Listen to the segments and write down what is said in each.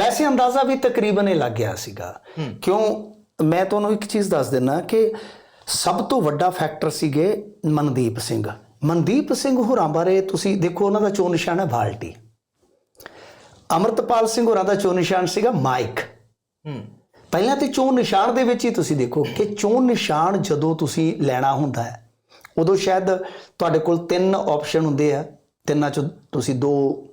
ਵੈਸੇ ਅੰਦਾਜ਼ਾ ਵੀ ਤਕਰੀਬਨ ਇਹ ਲੱਗ ਗਿਆ ਸੀਗਾ। ਕਿਉਂ? ਮੈਂ ਤੁਹਾਨੂੰ ਇੱਕ ਚੀਜ਼ ਦੱਸ ਦਿੰਨਾ ਕਿ ਸਭ ਤੋਂ ਵੱਡਾ ਫੈਕਟਰ ਸੀਗੇ ਮਨਦੀਪ ਸਿੰਘ। ਮਨਦੀਪ ਸਿੰਘ ਹੋਰਾਂ ਬਾਰੇ ਤੁਸੀਂ ਦੇਖੋ ਉਹਨਾਂ ਦਾ ਚੋਣ ਨਿਸ਼ਾਨ ਹੈ ਬਾਲਟੀ। ਅਮਰਤਪਾਲ ਸਿੰਘ ਹੋਰਾਂ ਦਾ ਚੋਣ ਨਿਸ਼ਾਨ ਸੀਗਾ ਮਾਈਕ। ਹੂੰ। ਪਹਿਲਾਂ ਤੇ ਚੋਣ ਨਿਸ਼ਾਨ ਦੇ ਵਿੱਚ ਹੀ ਤੁਸੀਂ ਦੇਖੋ ਕਿ ਚੋਣ ਨਿਸ਼ਾਨ ਜਦੋਂ ਤੁਸੀਂ ਲੈਣਾ ਹੁੰਦਾ ਹੈ ਉਦੋਂ ਸ਼ਾਇਦ ਤੁਹਾਡੇ ਕੋਲ ਤਿੰਨ ਆਪਸ਼ਨ ਹੁੰਦੇ ਆ। ਤਿੰਨਾਂ ਚੋਂ ਤੁਸੀਂ ਦੋ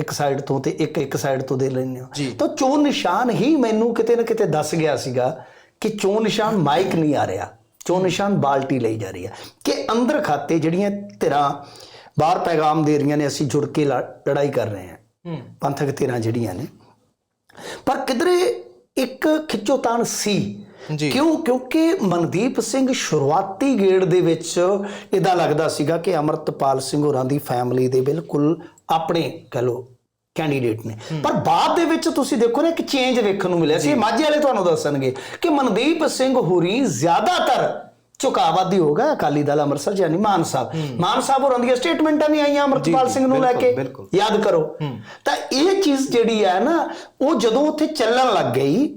ਇੱਕ ਸਾਈਡ ਤੋਂ ਤੇ ਇੱਕ ਇੱਕ ਸਾਈਡ ਤੋਂ ਦੇ ਲੈਂਦੇ ਹੋ। ਤਾਂ ਚੋਣ ਨਿਸ਼ਾਨ ਹੀ ਮੈਨੂੰ ਕਿਤੇ ਨਾ ਕਿਤੇ ਦੱਸ ਗਿਆ ਸੀਗਾ ਕਿ ਚੋਣ ਨਿਸ਼ਾਨ ਮਾਈਕ ਨਹੀਂ ਆ ਰਿਹਾ। ਚੋਣ ਨਿਸ਼ਾਨ ਬਾਲਟੀ ਲਈ ਜਾ ਰਹੀ ਹੈ। ਕਿ ਅੰਦਰ ਖਾਤੇ ਜਿਹੜੀਆਂ ਧਿਰਾਂ ਬਾਹਰ ਪੈਗਾਮ ਦੇ ਰਹੀਆਂ ਨੇ ਅਸੀਂ ਜੁੜ ਕੇ ਲੜ- ਲੜਾਈ ਕਰ ਰਹੇ ਹਾਂ। ਪੰਥਕ ਧਿਰਾਂ ਜਿਹੜੀਆਂ ਨੇ। ਪਰ ਕਿਧਰੇ ਇੱਕ ਖਿੱਚੋਤਾਣ ਸੀ। ਕਿਉਂ? ਕਿਉਂਕਿ ਮਨਦੀਪ ਸਿੰਘ ਸ਼ੁਰੂਆਤੀ ਗੇੜ ਦੇ ਵਿੱਚ ਇਦਾਂ ਲੱਗਦਾ ਸੀਗਾ ਕਿ ਅਮਰਤਪਾਲ ਸਿੰਘ ਹੋਰਾਂ ਦੀ ਫੈਮਿਲੀ ਦੇ ਬਿਲਕੁਲ ਆਪਣੇ ਕਹ ਲੋ ਕੈਂਡੀਡੇਟ ਨੇ। ਪਰ ਬਾਅਦ ਦੇ ਵਿੱਚ ਤੁਸੀਂ ਦੇਖੋ ਨਾ ਇੱਕ ਚੇਂਜ ਵੇਖਣ ਨੂੰ ਮਿਲਿਆ ਸੀ। ਮਾਝੇ ਵਾਲੇ ਤੁਹਾਨੂੰ ਦੱਸਣਗੇ ਕਿ ਮਨਦੀਪ ਸਿੰਘ ਹੋਰੀ ਜ਼ਿਆਦਾਤਰ ਝੁਕਾਵਾਦੀ ਹੋ ਗਿਆ ਅਕਾਲੀ ਦਲ ਅੰਮ੍ਰਿਤਸਰ ਯਾਨੀ ਮਾਨ ਸਾਹਿਬ। ਮਾਨ ਸਾਹਿਬ ਹੋਰਾਂ ਦੀਆਂ ਸਟੇਟਮੈਂਟਾਂ ਵੀ ਆਈਆਂ ਅਮਰਤਪਾਲ ਸਿੰਘ ਨੂੰ ਲੈ ਕੇ। ਯਾਦ ਕਰੋ। ਤਾਂ ਇਹ ਚੀਜ਼ ਜਿਹੜੀ ਹੈ ਨਾ ਉਹ ਜਦੋਂ ਉੱਥੇ ਚੱਲਣ ਲੱਗ ਗਈ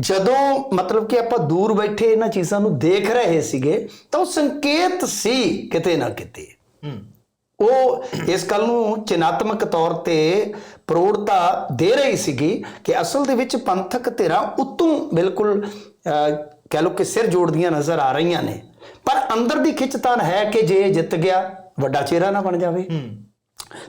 ਜਦੋਂ ਮਤਲਬ ਕਿ ਆਪਾਂ ਦੂਰ ਬੈਠੇ ਇਹਨਾਂ ਚੀਜ਼ਾਂ ਨੂੰ ਦੇਖ ਰਹੇ ਸੀਗੇ ਤਾਂ ਉਹ ਸੰਕੇਤ ਸੀ ਕਿਤੇ ਨਾ ਕਿਤੇ। ਉਹ ਇਸ ਗੱਲ ਨੂੰ ਚਿਨਾਤਮਕ ਤੌਰ ਤੇ ਪ੍ਰੋੜਤਾ ਦੇ ਰਹੀ ਸੀਗੀ ਕਿ ਅਸਲ ਦੇ ਵਿੱਚ ਪੰਥਕ ਧਿਰਾਂ ਉਤੋਂ ਬਿਲਕੁਲ ਕਹਿ ਲਓ ਕਿ ਸਿਰ ਜੋੜਦੀਆਂ ਨਜ਼ਰ ਆ ਰਹੀਆਂ ਨੇ। ਪਰ ਅੰਦਰ ਦੀ ਖਿੱਚਤਾਨ ਹੈ ਕਿ ਜੇ ਇਹ ਜਿੱਤ ਗਿਆ ਵੱਡਾ ਚਿਹਰਾ ਨਾ ਬਣ ਜਾਵੇ।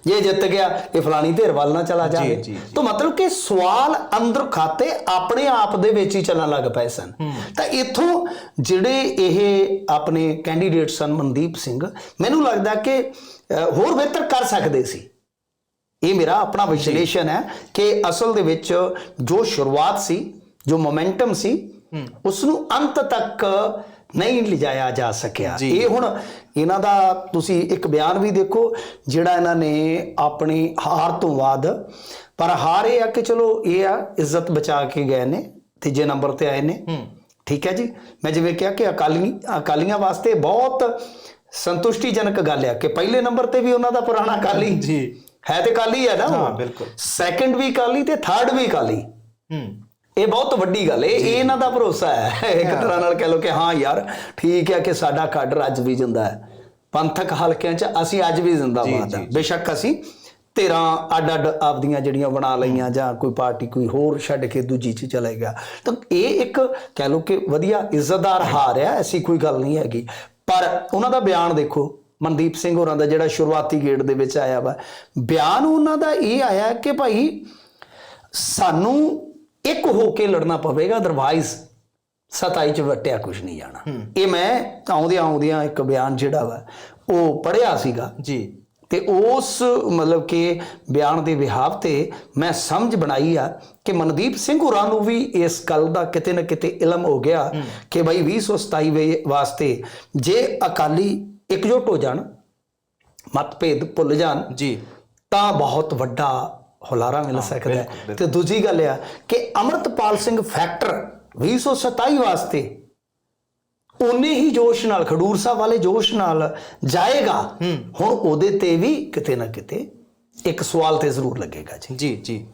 ਜੇ ਜਿੱਤ ਗਿਆ ਇਹ ਫਲਾਣੀ ਧਿਰ ਵੱਲ ਨਾ ਚਲਾ ਜਾਵੇ। ਤਾਂ ਮਤਲਬ ਕਿ ਸਵਾਲ ਅੰਦਰ ਖਾਤੇ ਆਪਣੇ ਆਪ ਦੇ ਵਿੱਚ ਹੀ ਚੱਲਣ ਲੱਗ ਪਏ ਸਨ। ਤਾਂ ਇੱਥੋਂ ਜਿਹੜੇ ਇਹ ਆਪਣੇ ਕੈਂਡੀਡੇਟ ਸਨ ਮਨਦੀਪ ਸਿੰਘ ਮੈਨੂੰ ਲੱਗਦਾ ਕਿ ਹੋਰ ਬਿਹਤਰ ਕਰ ਸਕਦੇ ਸੀ। ਇਹ ਮੇਰਾ ਆਪਣਾ ਵਿਸ਼ਲੇਸ਼ਣ ਹੈ ਕਿ ਅਸਲ ਦੇ ਵਿੱਚ ਜੋ ਸ਼ੁਰੂਆਤ ਸੀ ਜੋ ਮੋਮੈਂਟਮ ਸੀ ਉਸ ਨੂੰ ਅੰਤ ਤੱਕ ਨਹੀਂ ਲਿਜਾਇਆ ਜਾ ਸਕਿਆ। ਇਹ ਹੁਣ ਇਹਨਾਂ ਦਾ ਤੁਸੀਂ ਇੱਕ ਬਿਆਨ ਵੀ ਦੇਖੋ ਜਿਹੜਾ ਇਹਨਾਂ ਨੇ ਆਪਣੀ ਹਾਰ ਤੋਂ ਬਾਅਦ ਪਰ ਹਾਰ ਇਹ ਆ ਕਿ ਚਲੋ ਇਹ ਆ ਇੱਜ਼ਤ ਬਚਾ ਕੇ ਗਏ ਨੇ ਤੀਜੇ ਨੰਬਰ ਤੇ ਆਏ ਨੇ। ਠੀਕ ਹੈ ਜੀ? ਮੈਂ ਜਿਵੇਂ ਕਿਹਾ ਕਿ ਅਕਾਲੀ ਅਕਾਲੀਆਂ ਵਾਸਤੇ ਬਹੁਤ ਸੰਤੁਸ਼ਟੀਜਨਕ ਗੱਲ ਹੈ ਕਿ ਪਹਿਲੇ ਨੰਬਰ ਤੇ ਵੀ ਉਹਨਾਂ ਦਾ ਪੁਰਾਣਾ ਅਕਾਲੀ ਜੀ। ਹੈ ਤੇ ਕਾਲੀ ਹੈ ਨਾ ਹਾਂ, ਬਿਲਕੁਲ। ਸੈਕੰਡ ਵੀ ਕਾਲੀ ਤੇ ਥਰਡ ਵੀ ਕਾਲੀ ਹੂੰ। ਇਹ ਬਹੁਤ ਵੱਡੀ ਗੱਲ ਹੈ। ਇਹ ਇਹਨਾਂ ਦਾ ਭਰੋਸਾ ਹੈ। ਇੱਕ ਤਰ੍ਹਾਂ ਨਾਲ ਕਹਿ ਲਓ ਕਿ ਹਾਂ ਯਾਰ ਠੀਕ ਹੈ ਕਿ ਸਾਡਾ ਕਾਡਰ ਅੱਜ ਵੀ ਜਿੰਦਾ ਹੈ। ਪੰਥਕ ਹਲਕਿਆਂ 'ਚ ਅਸੀਂ ਅੱਜ ਵੀ ਜ਼ਿੰਦਾਬਾਦ ਹਾਂ। ਬੇਸ਼ੱਕ ਅਸੀਂ ਤੇਰਾਂ ਅੱਡ ਅੱਡ ਆਪਦੀਆਂ ਜਿਹੜੀਆਂ ਬਣਾ ਲਈਆਂ ਜਾਂ ਕੋਈ ਪਾਰਟੀ ਕੋਈ ਹੋਰ ਛੱਡ ਕੇ ਦੂਜੀ 'ਚ ਚਲੇ ਗਿਆ। ਤਾਂ ਇਹ ਇੱਕ ਕਹਿ ਲਓ ਕਿ ਵਧੀਆ ਇੱਜ਼ਤਦਾਰ ਹਾਰ ਹੈ ਐਸੀ ਕੋਈ ਗੱਲ ਨਹੀਂ ਹੈਗੀ। ਪਰ ਉਹਨਾਂ ਦਾ ਬਿਆਨ ਦੇਖੋ। ਮਨਦੀਪ ਸਿੰਘ ਹੋਰਾਂ ਦਾ ਜਿਹੜਾ ਸ਼ੁਰੂਆਤੀ ਗੇੜ ਦੇ ਵਿੱਚ ਆਇਆ ਵਾ। ਬਿਆਨ ਉਹਨਾਂ ਦਾ ਇਹ ਆਇਆ ਕਿ ਭਾਈ ਸਾਨੂੰ ਇੱਕ ਹੋ ਕੇ ਲੜਨਾ ਪਵੇਗਾ ਅਦਰਵਾਈਜ਼ ਸਤਾਈ ਚ ਵਟਿਆ ਕੁਝ ਨਹੀਂ ਜਾਣਾ। ਇਹ ਮੈਂ ਆਉਂਦਿਆਂ ਆਉਂਦਿਆਂ ਇੱਕ ਬਿਆਨ ਜਿਹੜਾ ਵਾ ਉਹ ਪੜਿਆ ਸੀਗਾ। ਜੀ। ਤੇ ਉਸ ਮਤਲਬ ਕਿ ਬਿਆਨ ਦੇ ਵਿਹਾਵ ਤੇ ਮੈਂ ਸਮਝ ਬਣਾਈ ਆ ਕਿ ਮਨਦੀਪ ਸਿੰਘ ਹੋਰਾਂ ਨੂੰ ਵੀ ਇਸ ਗੱਲ ਦਾ ਕਿਤੇ ਨਾ ਕਿਤੇ ਇਲਮ ਹੋ ਗਿਆ ਕਿ ਭਾਈ 2027 ਵੇ- ਵਾਸਤੇ ਜੇ ਅਕਾਲੀ ਇਕਜੁੱਟ ਹੋ ਜਾਣ ਮਤਭੇਦ ਭੁੱਲ ਜਾਣ ਜੀ। ਤਾਂ ਬਹੁਤ ਵੱਡਾ ਹੁਲਾਰਾ ਮਿਲ ਸਕਦਾ ਹੈ। ਤੇ ਦੂਜੀ ਗੱਲ ਆ ਕਿ ਅਮਰਤਪਾਲ ਸਿੰਘ ਫੈਕਟਰ 2027 ਵਾਸਤੇ ਉਨੇ ਹੀ ਜੋਸ਼ ਨਾਲ ਖਡੂਰ ਸਾਹਿਬ ਵਾਲੇ ਜੋਸ਼ ਨਾਲ ਜਾਏਗਾ। ਹੁਣ ਉਹਦੇ ਤੇ ਵੀ ਕਿਤੇ ਨਾ ਕਿਤੇ ਇੱਕ ਸਵਾਲ ਤੇ ਜ਼ਰੂਰ ਲੱਗੇਗਾ ਜੀ। ਜੀ ਜੀ।